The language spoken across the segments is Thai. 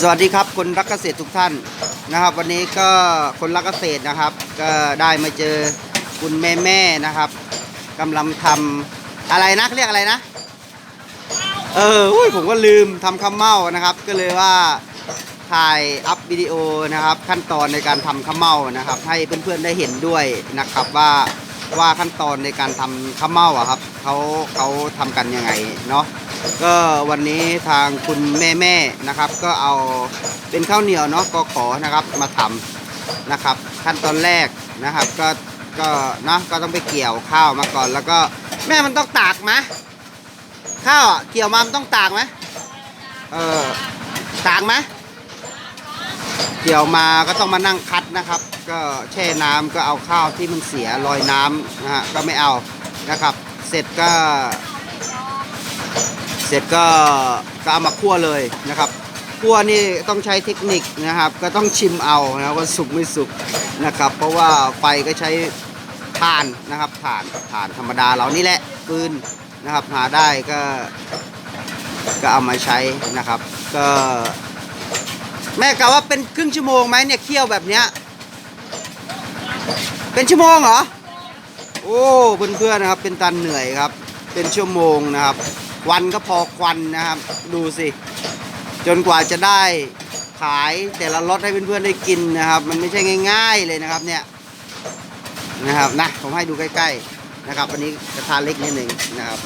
สวัสดีครับคนรักเกษตรทุกท่านนะครับ วันนี้ก็คนรักเกษตรนะครับ ก็ได้มาเจอคุณแม่แม่นะครับกำลังทำอะไรนะเขาเรียกอะไรนะ เอออุ้ยผมก็ลืมทำข้าวเม่านะครับ ก็เลยว่าถ่ายอัพวิดีโอนะครับ ขั้นตอนในการทำข้าวเม่านะครับ ให้เพื่อนๆได้เห็นด้วยนะครับว่าว่าขั้นตอนในการทำข้าวเม่าอะครับเขาเขาทำกันยังไงเนาะ ก็วันนี้ทางคุณแม่แม่ๆนะครับ ก็เอาเป็นข้าวเหนียวเนาะก็ขอนะครับมาทำนะครับ ขั้นตอนแรกนะครับก็ก็เนาะก็ต้องไปเกี่ยวข้าวมาก่อน แล้วก็แม่มันต้องตากไหมข้าวเกี่ยวมามันต้องตากไหมเออตากไหมเกี่ยวมาก็ต้องมานั่งคัดนะครับ ก็แช่น้ำก็เอาข้าวที่มันเสียลอยน้ำนะฮะก็ไม่เอานะครับ เสร็จก็ เสร็จก็ก็เอามาคั่วเลยนะครับคั่วนี่ต้องใช้เทคนิคนะครับ ก็ต้องชิมเอานะว่าสุกไม่สุกนะครับ เพราะว่าไฟก็ใช้ถ่านนะครับถ่านถ่านธรรมดาเรานี่แหละฟืนนะครับ หาได้ก็ก็เอามาใช้นะครับ ก็แม่กะว่าเป็นครึ่งชั่วโมงไหมเนี่ยเคี่ยวแบบเนี้ยเป็นชั่วโมงเหรอโอ้เพื่อนๆนะครับ เป็นตันเหนื่อยครับ เป็นชั่วโมงนะครับ วันก็พอควันนะครับ ดูสิ จนกว่าจะได้ขายแต่ละรถให้เพื่อนๆได้กินนะครับ มันไม่ใช่ง่าย ๆเลยนะครับเนี่ยนะครับนะผมให้ดูใกล้ ๆนะครับอันนี้กระทะเล็กนิดหนึ่งนะครับ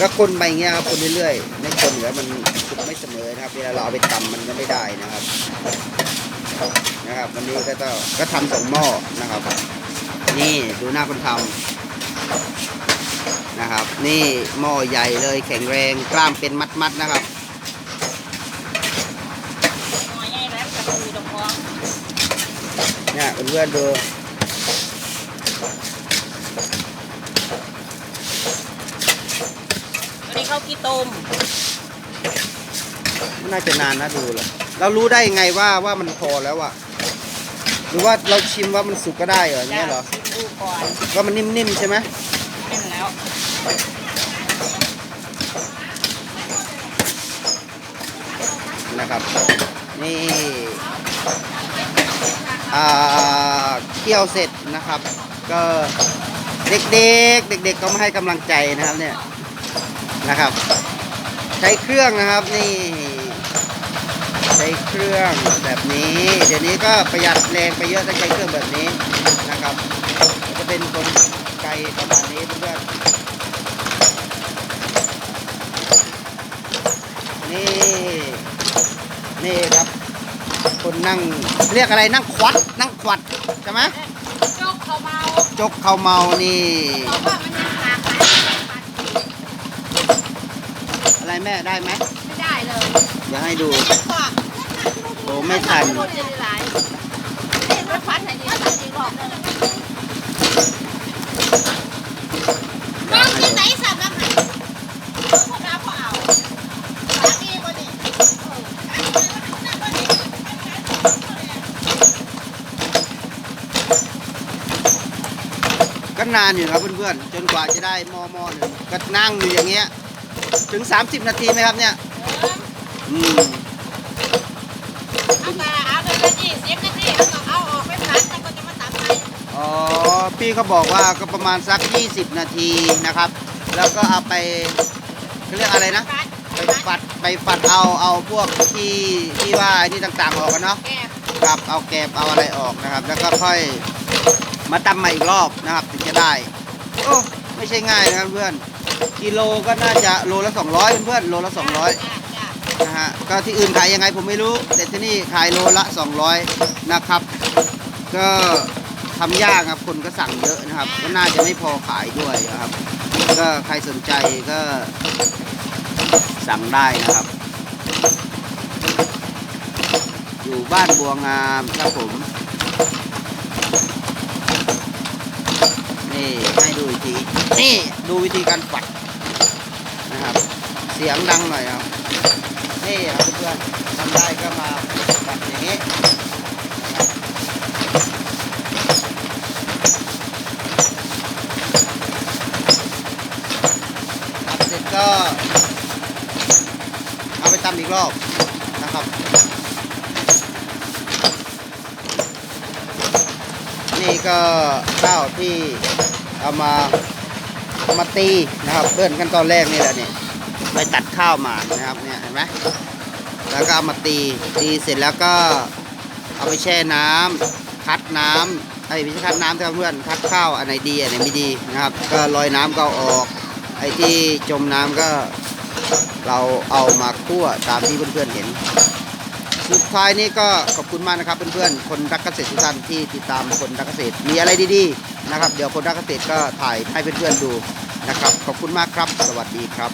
ก็คนไปงเงี้ยครับคนเรื่อยๆไม่คนเหลือมันสุกไม่เสมอนะครับเวลาเราเอาไปตำมันก็ไม่ได้นะครับ นะครับวันนี้ก็ต้องก็ทำสองหม้อนะครับ นี่ดูหน้าคนทำ นะครับ นี่หม้อใหญ่เลยแข็งแรงกล้ามเป็นมัดๆนะครับหอยใหญ่แล้วกับคือดอกฟองเนี่ยเพื่อนๆดูอันนี้ข้าวกีต้มมันน่าจะนานนะดูเลยเรารู้ได้ยังไงว่าว่ามันพอแล้วอะห รือว่าเราชิมว่ามันสุกก็ได้เหรออย่างเงี้ยเหรอชิมดูก่อนว่ามันนิ่มๆใช่ไหมเป็นแล้วนะครับ นี่อ่าเคี่ยวเสร็จนะครับ ก็เด็กๆเด็ก ๆ ก็มาให้กำลังใจนะครับเนี่ยนะครับ ใช้เครื่องนะครับนี่ ใช้เครื่องแบบนี้ เดี๋ยวนี้ก็ประหยัดแรงไปเยอะถ้าใช้เครื่องแบบนี้นะครับจะเป็นคนไกลประมาณนี้เพื่อนๆนี่นี่ครับคนนั่งเรียกอะไรนั่งควัดนั่งควัดใช่ไหมโจกเขาเมาจกเขาเมานี่ เพราะว่ามันยังหาขาย อะไร แม่ได้ไหมไม่ได้เลยเดี๋ยวให้ดูไม่ขวาโอ้ไม่ทันรถจะหลายเด็กรถพันไหนดีพันดีหรอกน้องที่ไหนสับน้ำไหนพวกเราพอเอาสามีคนนี้ก็นานอยู่ครับเพื่อนๆจนกว่าจะได้หม้อหม้อหนึ่งก็นั่งอยู่อย่างเงี้ย ถึง 30 นาทีไหมครับเนี่ยอืมเอาแต่เอาเดือนละยี่สิบนาทีเอาเอาออกไปพันแล้วก็จะมาตัดไปอ๋อพี่เขาบอกว่าก็ประมาณสัก 20 นาทีนะครับ แล้วก็เอาไปเขาเรียกอะไรนะไปฝัดไปฝัดเอาเอาพวกที่ที่ว่าไอ้นี่ต่างๆออกกันเนาะ แก้ครับเอาแกบเอาอะไรออกนะครับ แล้วก็ค่อยมาตำใหม่อีกรอบนะครับ ถึงจะได้ โอ้ไม่ใช่ง่ายนะครับเพื่อน กิโลก็น่าจะโลละ 200 เพื่อนๆโลละ 200นะฮะก็ที่อื่นขายยังไงผมไม่รู้ แต่ที่นี่ขายโลละ 200 นะครับ ก็ทำยากครับคนก็สั่งเยอะนะครับ ก็น่าจะไม่พอขายด้วยนะครับ ก็ใครสนใจก็สั่งได้นะครับ อยู่บ้านบัวงามครับผมนี่ให้ดูอีกทีนี่ดูวิธีการฝัด นะครับ เสียงดังหน่อยครับนี่ครับเพื่อนๆทำได้ก็มาฝัดอย่างนี้ครับเสร็จก็รอบนะครับนี่ก็ข้าวที่เอามา มาตีนะครับเบิ้ลกันตอนแรกนี่แหละเนี่ยไปตัดข้าวมานะครับเนี่ยเห็นไหมแล้วก็เอามาตีตีเสร็จแล้วก็เอาไปแช่น้ำคัดน้ำไอ้ไม่ใช่คัดน้ำครับเพื่อนคัดข้าวอันไหนดีอันไหนไม่ดีนะครับ ก็ลอยน้ำก็ออก ไอ้ที่จมน้ำก็เราเอามาคั่วตามที่เพื่อนๆเห็น สุดท้ายนี้ก็ขอบคุณมากนะครับเพื่อนๆคนรักเกษตรทุกท่านที่ติดตามคนรักเกษตรมีอะไรดีๆนะครับ เดี๋ยวคนรักเกษตรก็ถ่ายให้เพื่อนๆดู นะครับ ขอบคุณมากครับ สวัสดีครับ